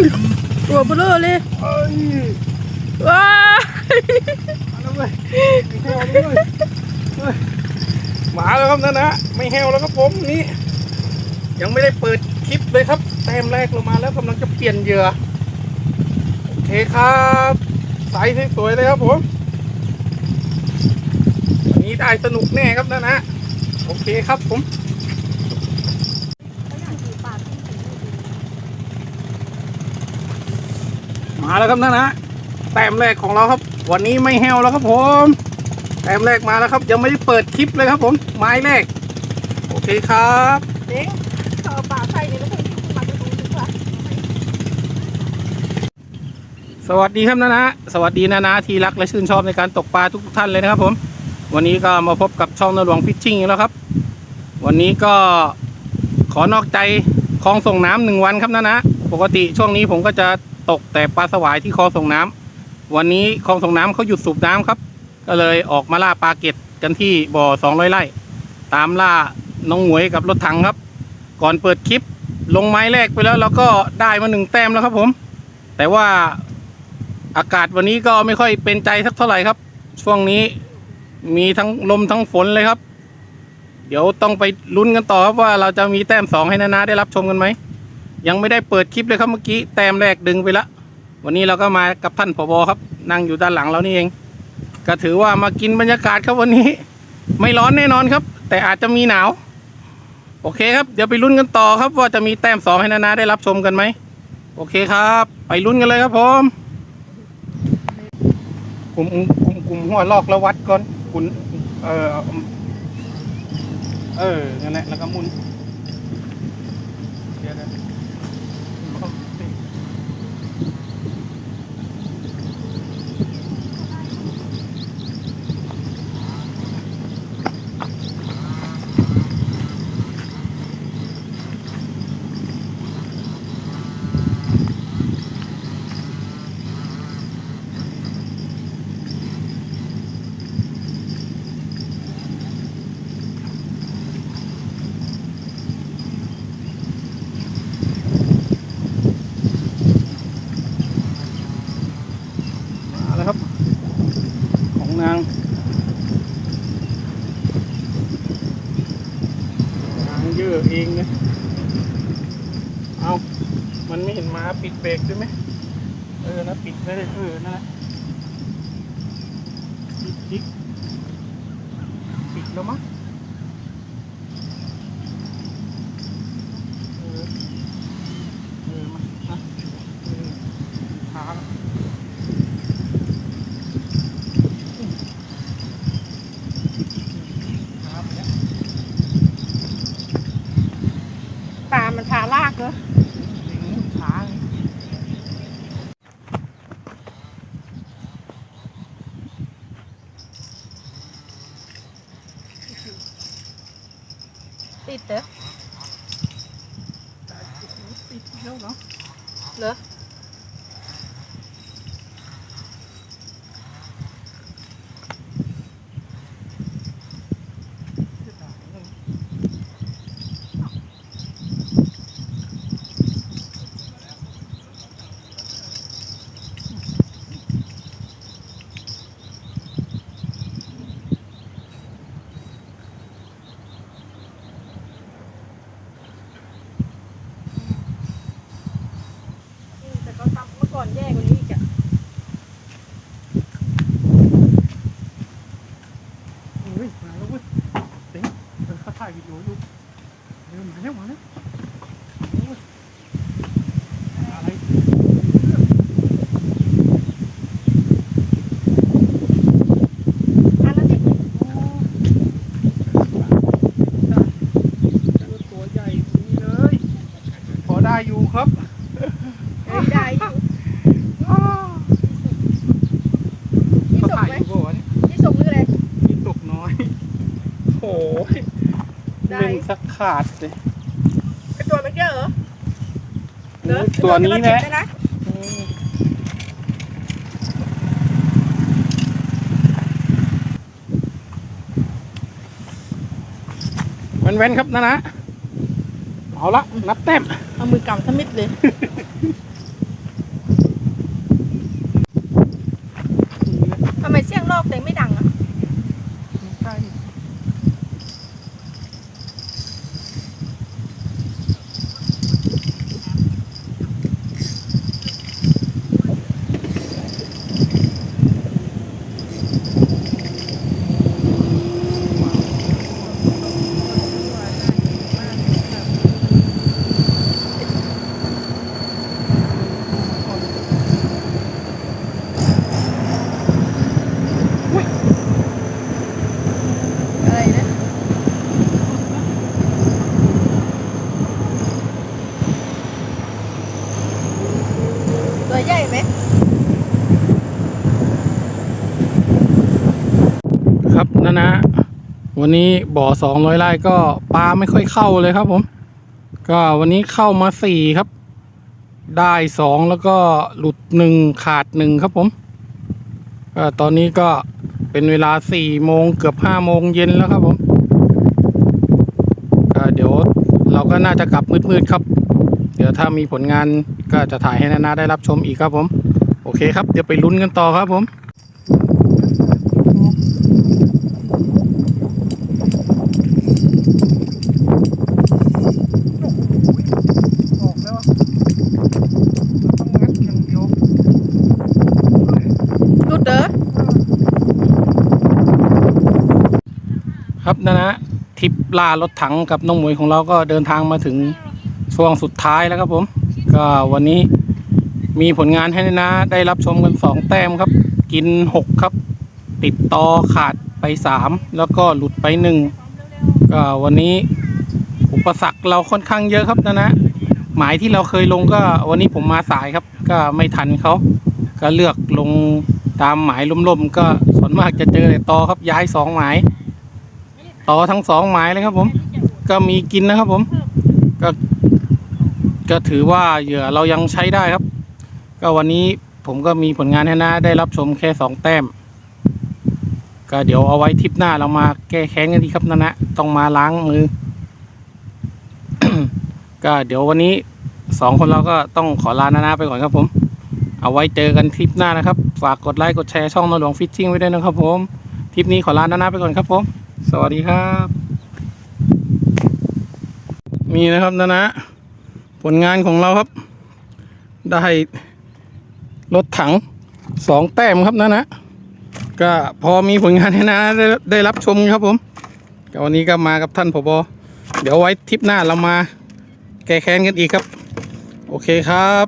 ยตัวเบลอเลยเอ้ยว้ามาแล้วเว้ยแห้วแล้วยมาแล้วครับนะนะไม่แห้วแล้วครับผมนี่ยังไม่ได้เปิดคลิปเลยครับแต้มแรกลงมาแล้วกำลังจะเปลี่ยนเหยื่อโอเคครับไซส์สวยๆเลยครับผมนนี้ได้สนุกแน่ครับนะนะโอเคครับผม มาแล้วครับนะนะแต้มแรกของเราครับ วันนี้ไม่แห้วแล้วครับผมแต้มแรกมาแล้วครับ ยังไม่ได้เปิดคลิปเลยครับ ผมไม้แรก โอเคครับเด็กเอาปลาใส่เนี่ยแล้วคนที่มาจะตรงนี้ว่าสวัสดีครับนะนะสวัสดีนะนะที่รักและชื่นชอบในการตกปลาทุกๆท่านเลยนะครับผม วันนี้ก็มาพบกับช่องนหลวงฟิชชิ่งอีกแล้วครับ วันนี้ก็ขอนอกใจคลองส่งน้ำหนึ่งวันครับนะนะ ปกติช่วงนี้ผมก็จะ ตกแต่ปลาสวายที่คลองส่งน้ำวันนี้คลองส่งน้ำเขาหยุดสูบน้ำครับ ก็เลยออกมาล่าปลาเก็ดกันที่บ่อสองร้อยไร่ ตามล่าน้องหวยกับรถถังครับ ก่อนเปิดคลิปลงไม้แรกไปแล้วเราก็ได้มาหนึ่งแต้มแล้วครับผม แต่ว่าอากาศวันนี้ก็ไม่ค่อยเป็นใจสักเท่าไหร่ครับ ช่วงนี้มีทั้งลมทั้งฝนเลยครับ เดี๋ยวต้องไปลุ้นกันต่อครับว่าเราจะมีแต้มสองให้นานาได้รับชมกันไหม ยังไม่ได้เปิดคลิปเลยครับเมื่อกี้แต้มแรกดึงไปละ วันนี้เราก็มากับท่านผบครับ นั่งอยู่ด้านหลังเรานี่เอง ก็ถือว่ามากินบรรยากาศครับวันนี้ ไม่ร้อนแน่นอนครับ แต่อาจจะมีหนาว โอเคครับ เดี๋ยวไปลุ้นกันต่อครับ ว่าจะมีแต้มสองให้นานาได้รับชมกันไหมโอเคครับ ไปลุ้นกันเลยครับผมกลุ่มกลุ่มกลุ่มหัวลอกแล้ววัดก่อนกุนเออเออนั่นแหละแล้วก็มุนเดี๋ยวนะมาแล้วครับ ของนางนางเยอะเองนะเอา มันไม่เห็นมาปิดเบรกใช่ไหมเออนะปิดไม่ได้เออนั่นแหละปิดปิดปิดแล้วมั้งเออเออมานะเออช้าแล้ว ครับเนี่ย ปลามันพาลากเหรอ ลิงมุดช้าไง ติดเหรอติดแล้วเนาะเหรอ แต่ก็ทำเมื่อก่อนแย่กว่านี้อีกอะ อุ้ยมาแล้วเว้ยเต็งเออเขา ถ่ายวิดีโออยู่เร็วมาแล้วมาแล้วโอ้ยอะไรอันละสิโอ้ได้ตัวใหญ่นี้เลย พอได้อยู่ครับเอ้ยได้อยู่ อ้าว ที่ เขา สุก ถ่าย ไหม อยู่บ่วะเนี่ย ที่สุกหรืออะไร มีตกน้อย โอ้ย ได้เล่นสักขาดเลยไอตัวเมื่อกี้เหรอเหรอตัวนี้ที่นะเราเก็บไว้นะอืมเว้นๆครับนะนะเอาละนับแต้มเอามือกำทมิดเลย แต่ไม่ดังอะ ใช่ อะไรนะตัวใหญ่ไหม ครับ นะนะ วันนี้บ่อสองร้อยไร่ก็ปลาไม่ค่อยเข้าเลยครับผม ก็วันนี้เข้ามาสี่ครับ ได้สองแล้วก็หลุดหนึ่งขาดหนึ่งครับผมก็ตอนนี้ก็เป็นเวลาสี่โมงเกือบห้าโมงเย็นแล้วครับผมก็เดี๋ยวเราก็น่าจะกลับมืดๆครับ เดี๋ยวถ้ามีผลงานก็จะถ่ายให้นานาได้รับชมอีกครับผม โอเคครับ เดี๋ยวไปลุ้นกันต่อครับผม ออกแล้วอะต้องงัดอย่างเดียว หลุดเด้อ นะนะทริปล่ารถถังกับน้องหมวยของเราก็เดินทางมาถึงช่วงสุดท้ายแล้วครับผม ก็วันนี้มีผลงานให้นะนะได้รับชมกันสองแต้มครับ กินหกครับ ติดต่อขาดไปสามแล้วก็หลุดไปหนึ่งก็วันนี้อุปสรรคเราค่อนข้างเยอะครับนะนะหมายที่เราเคยลงก็วันนี้ผมมาสายครับ ก็ไม่ทันเขาก็เลือกลงตามหมายล่มๆก็ส่วนมากจะเจอแต่ตอครับย้ายสองหมาย ต่อทั้งสองหมายเลยครับ ผม ก็มีกินนะครับผม ก็ก็ถือว่าเหยื่อเรายังใช้ได้ครับ ก็วันนี้ผมก็มีผลงานให้นะได้รับชมแค่สองแต้ม ก็เดี๋ยวเอาไว้ทริปหน้าเรามาแก้แค้นกันดีครับนะนะต้องมาล้างมือ ก็เดี๋ยววันนี้สองคนเราก็ต้องขอลานานาไปก่อนครับผม เอาไว้เจอกันทริปหน้านะครับ ฝากกดไลค์กดแชร์ช่องนหลวงฟิชชิ่งไว้ด้วยนะครับผม ทริปนี้ขอลานานาไปก่อนครับผม สวัสดีครับ มีนะครับนะนะ ผลงานของเราครับ ได้รถถังสองแต้มครับนะนะ ก็พอมีผลงานให้นะได้ได้รับชมครับผมก็วันนี้ก็มากับท่านผบเดี๋ยวไว้ทริปหน้าเรามา แก้แค้นกันอีกครับ โอเคครับ